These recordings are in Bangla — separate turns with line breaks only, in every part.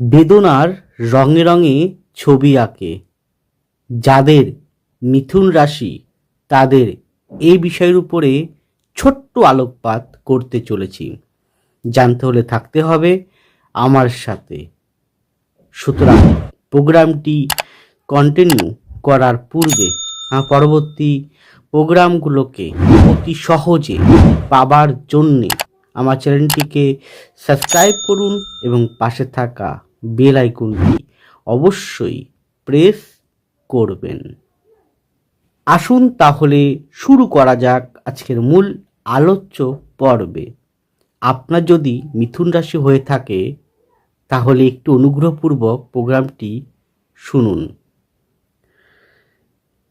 বেদনার রঙে রঙে ছবি আঁকে। যাদের মিথুন রাশি, তাদের এই বিষয়ের উপরে ছোট্ট আলোকপাত করতে চলেছি। জানতে হলে থাকতে হবে আমার সাথে। সুতরাং প্রোগ্রামটি কন্টিনিউ করার পূর্বে পরবর্তী প্রোগ্রামগুলোকে অতি সহজে পাবার জন্যে আমার চ্যানেলটিকে সাবস্ক্রাইব করুন এবং পাশে থাকা বেল আইকনটি অবশ্যই প্রেস করবেন। আসুন তাহলে শুরু করা যাক আজকের মূল আলোচ্য পর্বে। আপনার যদি মিথুন রাশি হয়ে থাকে, তাহলে একটু অনুগ্রহপূর্বক প্রোগ্রামটি শুনুন।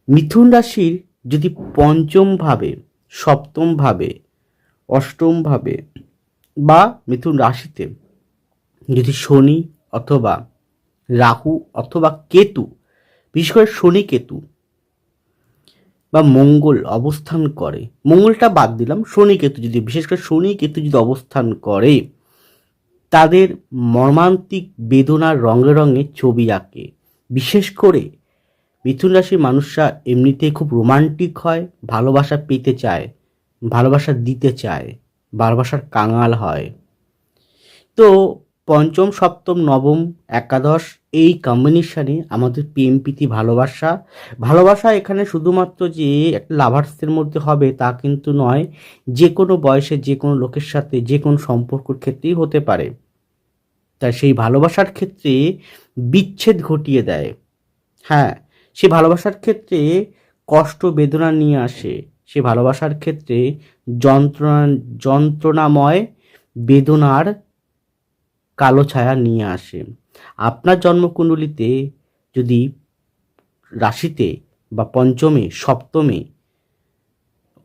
মিথুন রাশির যদি পঞ্চম ভাবে, সপ্তম ভাবে, অষ্টম ভাবে বা মিথুন রাশিতে যদি শনি অথবা রাহু অথবা কেতু, বিশেষ করে শনি কেতু বা মঙ্গল অবস্থান করে। মঙ্গলটা বাদ দিলাম, শনি কেতু যদি, বিশেষ করে শনি কেতু যদি অবস্থান করে, তাদের মর্মান্তিক বেদনার রঙে রঙে ছবি আঁকে। বিশেষ করে মিথুন রাশির মানুষরা এমনিতেই খুব রোমান্টিক হয়, ভালোবাসা পেতে চায়, ভালোবাসা দিতে চায়, ভালোবাসার কাঙাল হয়। তো পঞ্চম, সপ্তম, নবম, একাদশ এই কম্বিনেশনে আমাদের প্রেম প্রীতি ভালোবাসা। ভালোবাসা এখানে শুধুমাত্র যে একটা লাভার্সের মধ্যে হবে তা কিন্তু নয় যে কোনো বয়সে যে কোনো লোকের সাথে যে কোনো সম্পর্কের ক্ষেত্রেই হতে পারে। তাই সেই ভালোবাসার ক্ষেত্রে বিচ্ছেদ ঘটিয়ে দেয়। হ্যাঁ সে ভালোবাসার ক্ষেত্রে কষ্ট, বেদনা নিয়ে আসে। সে ভালোবাসার ক্ষেত্রে যন্ত্রণা, যন্ত্রণাময়, বেদনার কালো ছায়া নিয়ে আসে। আপনার জন্মকুণ্ডলিতে যদি রাশিতে বা পঞ্চমে, সপ্তমে,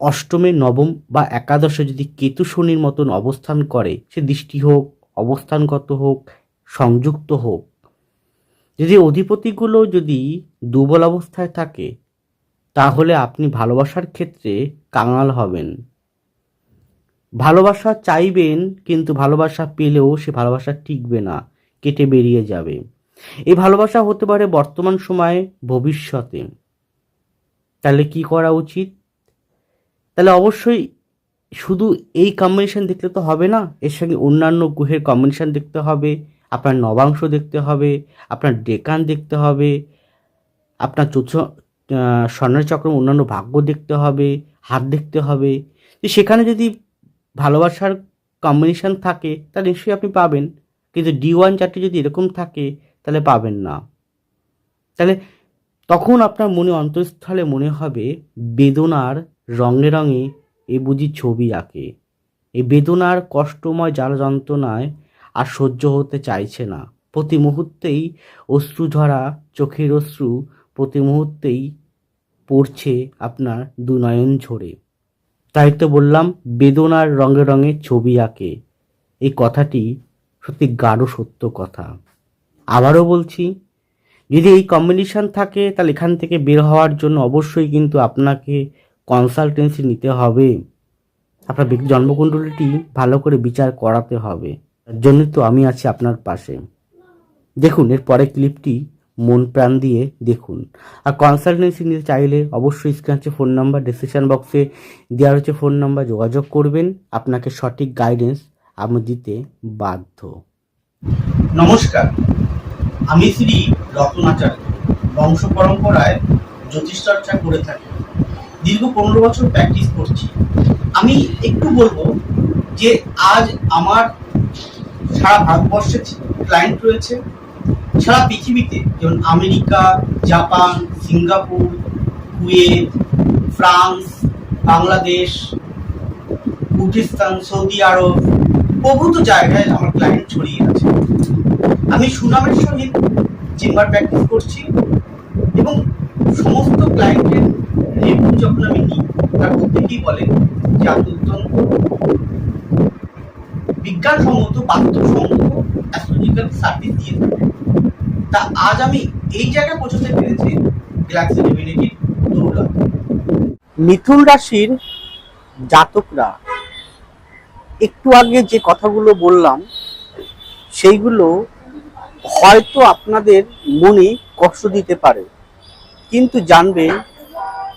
অষ্টমে, নবম বা একাদশে যদি কেতু শনির মতন অবস্থান করে, সে দৃষ্টি হোক, অবস্থানগত হোক, সংযুক্ত হোক, যদি অধিপতিগুলো যদি দুর্বল অবস্থায় থাকে, তাহলে আপনি ভালোবাসার ক্ষেত্রে কাঙাল হবেন। ভালোবাসা চাইবেন, কিন্তু ভালোবাসা পেলেও সে ভালোবাসা টিকবে না, কেটে বেরিয়ে যাবে। এই ভালোবাসা হতে পারে বর্তমান সময়ে, ভবিষ্যতে। তাহলে কি করা উচিত? তাহলে অবশ্যই শুধু এই কম্বিনেশন দেখলে তো হবে না, এর সঙ্গে অন্যান্য গ্রহের কম্বিনেশন দেখতে হবে, আপনার নবাংশ দেখতে হবে, আপনার ডেকান দেখতে হবে, আপনার চতুর্থ স্বর্ণের চক্র, অন্যান্য ভাগ্য দেখতে হবে, হাত দেখতে হবে। সেখানে যদি ভালোবাসার কম্বিনেশন থাকে, তাহলে নিশ্চয়ই আপনি পাবেন। কিন্তু ডি ওয়ান চারটি যদি এরকম থাকে, তাহলে পাবেন না। তাহলে তখন আপনার মনে অন্তঃস্থলে মনে হবে, বেদনার রঙে রঙে এ বুঝি ছবি আঁকে। এই বেদনার কষ্টময় জ্বালা যন্ত্রণায় আর সহ্য হতে চাইছে না। প্রতি মুহূর্তেই অশ্রু ঝরা চোখের অশ্রু প্রতি মুহূর্তেই পড়ছে আপনার দু নয়ন ঝরে। তাই তো বললাম, বেদনার রঙে রঙে ছবি আঁকে। এই কথাটি সত্যি গাঢ় সত্য কথা। আবারও বলছি, যদি এই কম্বিনেশন থাকে, তাহলে এখান থেকে বের হওয়ার জন্য অবশ্যই কিন্তু আপনাকে কনসালটেন্সি নিতে হবে। আপনার জন্মকুণ্ডলীটি ভালো করে বিচার করাতে হবে। তার জন্য তো আমি আছি আপনার পাশে। দেখুন এর পরে ক্লিপটি মন প্রাণ দিয়ে দেখুন। আর কনসালটেন্সি নিতে চাইলে অবশ্যই স্ক্রিন হচ্ছে ফোন নাম্বার ডিসক্রিপশন বক্সে দেওয়া হচ্ছে ফোন নাম্বার যোগাযোগ করবেন। আপনাকে সঠিক গাইডেন্স আমি দিতে বাধ্য।
নমস্কার, আমি শ্রী রত্নাচার্য, বংশ পরম্পরায় জ্যোতিষ করে থাকি। দীর্ঘ পনেরো বছর প্র্যাকটিস করছি। আমি একটু বলব যে আজ আমার সারা ভারতবর্ষে ক্লায়েন্ট রয়েছে। সারা পৃথিবীতে, যেমন America, Japan, Singapore, Kuwait, France, Bangladesh Kurdistan Saudi Arab প্রভূত জায়গায় আমার ক্লায়েন্ট ছড়িয়ে আছে। আমি সুনামের সহিত চেম্বার প্র্যাকটিস করছি এবং সমস্ত ক্লায়েন্টের রিভিউ যখন আমি নিই, তার প্রত্যেকেই বলে যে, আপনি অত্যন্ত বিজ্ঞানসম্মত বাস্তবসম্মত অ্যাস্ট্রোলজিক্যাল সার্ভিস দিয়ে থাকেন। তা আজ আমি এই জায়গায় পৌঁছতে পেরেছি গ্যালাক্সি ডিভিনিটির দৌলতে
মিথুন রাশির জাতকরা, একটু আগে যে কথাগুলো বললাম, সেইগুলো
হয়তো আপনাদের মনে কষ্ট দিতে পারে, কিন্তু জানবে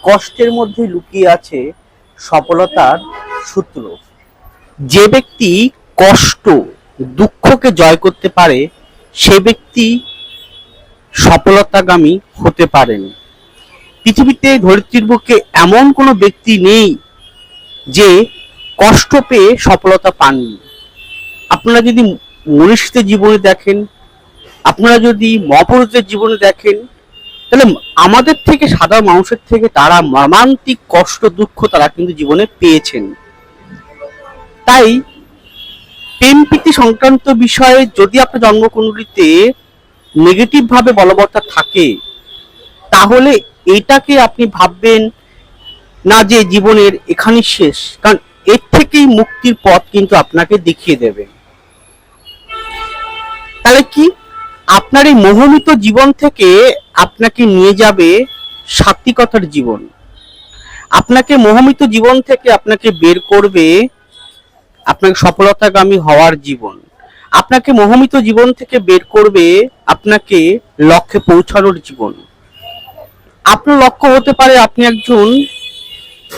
কষ্টের মধ্যে লুকিয়ে আছে সফলতার সূত্র। যে ব্যক্তি কষ্ট, দুঃখকে জয় করতে পারে, সে ব্যক্তি সফলতাগামী হতে পারেন। পৃথিবীতে ধরিত্রীর বুকে এমন কোনো ব্যক্তি নেই যে কষ্ট পেয়ে সফলতা পাননি। আপনারা যদি মনীষীদের জীবনে দেখেন, আপনারা যদি মহাপুরুষদের জীবনে দেখেন, তাহলে আমাদের থেকে, সাধারণ মানুষের থেকে তারা মর্মান্তিক কষ্ট, দুঃখ তারা কিন্তু জীবনে পেয়েছেন। তাই প্রেম সংক্রান্ত বিষয়ে যদি আপনার জন্মকুণ্ডলিতে নেগেটিভ ভাবে বলবত্তা থাকে, তাহলে এটাকে আপনি ভাববেন না যে জীবনের এখানে শেষ, কারণ এর থেকেই মুক্তির পথ কিন্তু আপনাকে দেখিয়ে দেবে। তাহলে কি? আপনার এই মোহমিত জীবন থেকে আপনাকে নিয়ে যাবে সাত্বিকতার জীবন। আপনাকে মোহমিত জীবন থেকে আপনাকে বের করবে আপনাকে সফলতাগামী হওয়ার জীবন। আপনাকে মোহমিত জীবন থেকে বের করবে আপনাকে লক্ষ্যে পৌঁছানোর জীবন। আপনার লক্ষ্য হতে পারে আপনি একজন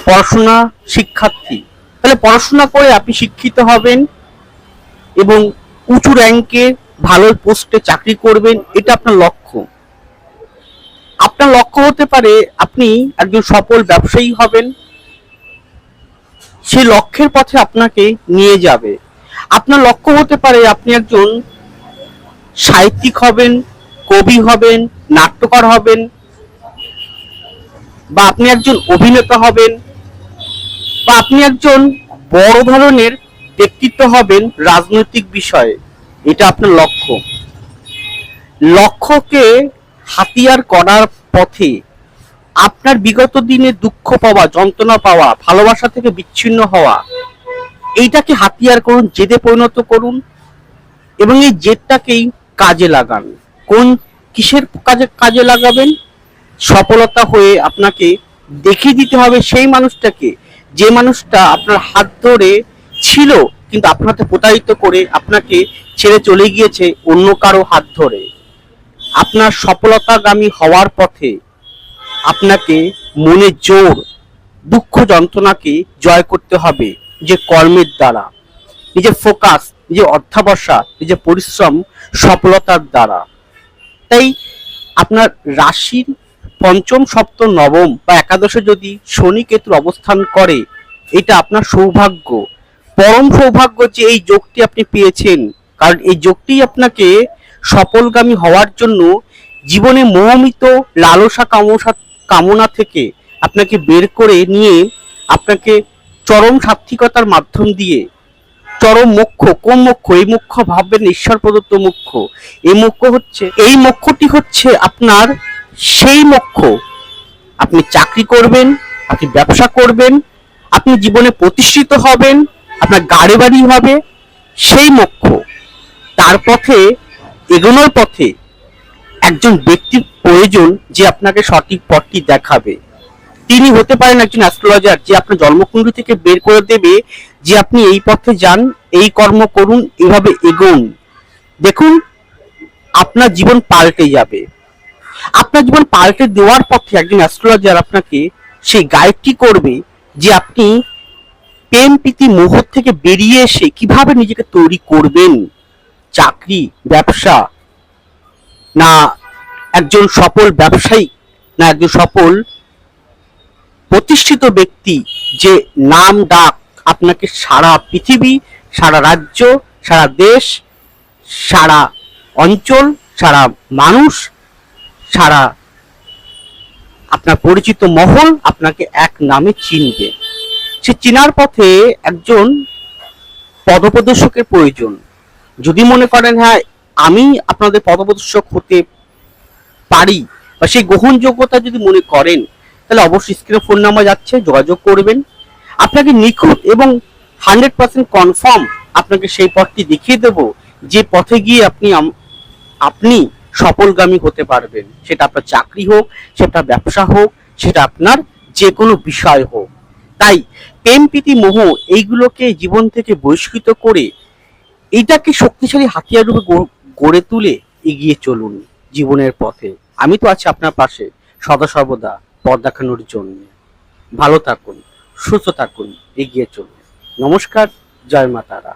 পড়াশোনা শিক্ষার্থী। তাহলে পড়াশোনা করে আপনি শিক্ষিত হবেন এবং উঁচু র্যাঙ্কে ভালো পোস্টে চাকরি করবেন, এটা আপনার লক্ষ্য। আপনার লক্ষ্য হতে পারে আপনি একজন সফল ব্যবসায়ী হবেন, সে লক্ষ্যের পথে আপনাকে নিয়ে যাবে। আপনার লক্ষ্য হতে পারে আপনি একজন সাহিত্যিক হবেন, কবি হবেন, নাট্যকার হবেন, বা আপনি একজন অভিনেতা হবেন, বা আপনি একজন বড় ধরনের ব্যক্তিত্ব হবেন রাজনৈতিক বিষয়ে। এটা আপনার লক্ষ্য। লক্ষ্যকে হাতিয়ার করার পথে আপনার বিগত দিনে দুঃখ পাওয়া, যন্ত্রণা পাওয়া, ভালোবাসা থেকে বিচ্ছিন্ন হওয়া এইটাকে হাতিয়ার করুন, জেদে পরিণত করুন এবং এই জেদটাকেই কাজে লাগান। কোন কিসের কাজে কাজে লাগাবেন? সফলতা হয়ে আপনাকে দেখিয়ে দিতে হবে সেই মানুষটাকে। যে মানুষটা আপনার হাত ধরে ছিল, কিন্তু আপনাকে প্রতারিত করে আপনাকে ছেড়ে চলে গিয়েছে অন্য কারও হাত ধরে। আপনার সফলতাগামী হওয়ার পথে আপনাকে মনে জোর, দুঃখ যন্ত্রণাকে জয় করতে হবে। যে কর্মের দ্বারা নিজের ফোকাস নিজের অধ্যাবসা নিজের পরিশ্রম সফলতার দ্বারা। তাই আপনার রাশির পঞ্চম, সপ্তম, নবম বা একাদশে যদি শনি কেতুর অবস্থান করে, এটা আপনার সৌভাগ্য। পরম সৌভাগ্য যে এই যোগটি আপনি পেয়েছেন, কারণ এই যোগটি আপনাকে সফলগামী হওয়ার জন্য জীবনে মোহমিত লালসা কামসা কামনা থেকে আপনাকে বের করে নিয়ে আপনাকে চরম সাত্বিকতার মাধ্যম দিয়ে, চরম মোক্ষ কোন মোক্ষ এই মোক্ষ ভাববেন ঈশ্বর প্রদত্ত মোক্ষ এই মোক্ষ হচ্ছে, এই মোক্ষটি হচ্ছে আপনার সেই মোক্ষ আপনি চাকরি করবেন, আপনি ব্যবসা করবেন, আপনি জীবনে প্রতিষ্ঠিত হবেন, আপনার গাড়ি বাড়ি হবে, সেই মোক্ষ তার পথে, এগোনোর পথে একজন ব্যক্তির প্রয়োজন যে আপনাকে সঠিক পথটি দেখাবে। তিনি হতে পারেন একজন অ্যাস্ট্রোলজার যে আপনার জন্মকুণ্ডলী থেকে বের করে দেবে যে আপনি এই পথে যান, এই কর্ম করুন, এভাবে এগোন। দেখুন, আপনার জীবন পাল্টে যাবে। আপনার জীবন পাল্টে দেওয়ার পথে একজন অ্যাস্ট্রোলজার আপনাকে সেই গাইডটি করবে যে আপনি প্রেম প্রীতি মোহ থেকে বেরিয়ে এসে কীভাবে নিজেকে তৈরি করবেন? চাকরি, ব্যবসা, না একজন সফল ব্যবসায়ী, না একজন সফল প্রতিষ্ঠিত ব্যক্তি যে নাম ডাক আপনাকে সারা পৃথিবী, সারা রাজ্য, সারা দেশ, সারা অঞ্চল, সারা মানুষ, সারা আপনার পরিচিত মহল আপনাকে এক নামে চিনবে। সে চিনার পথে একজন পদপ্রদর্শকের প্রয়োজন। যদি মনে করেন হ্যাঁ আমি আপনাদের পদপ্রদর্শক হতে পারি, বা সেই গ্রহণযোগ্যতা যদি মনে করেন তাহলে অবশ্যই স্ক্রিনে ফোন নাম্বার যাচ্ছে, যোগাযোগ করবেন। আপনাকে নিখুঁত এবং হান্ড্রেড পার্সেন্ট কনফার্ম আপনাকে সেই পথটি দেখিয়ে দেব, যে পথে গিয়ে আপনি আপনি সফলগামী হতে পারবেন। সেটা আপনার চাকরি হোক, সেটা ব্যবসা হোক, সেটা আপনার যে কোনো বিষয় হোক। তাই প্রেম, প্রীতি, মোহ এইগুলোকে জীবন থেকে বহিষ্কৃত করে এইটাকে শক্তিশালী হাতিয়ার রূপে গড়ে তুলে এগিয়ে চলুন জীবনের পথে। আমি তো আছি আপনার পাশে, সদা সর্বদা। পথ দেখানোর জন্য। ভালো থাকুন সুস্থ থাকুন এগিয়ে চলুন। নমস্কার জয় মা তারা।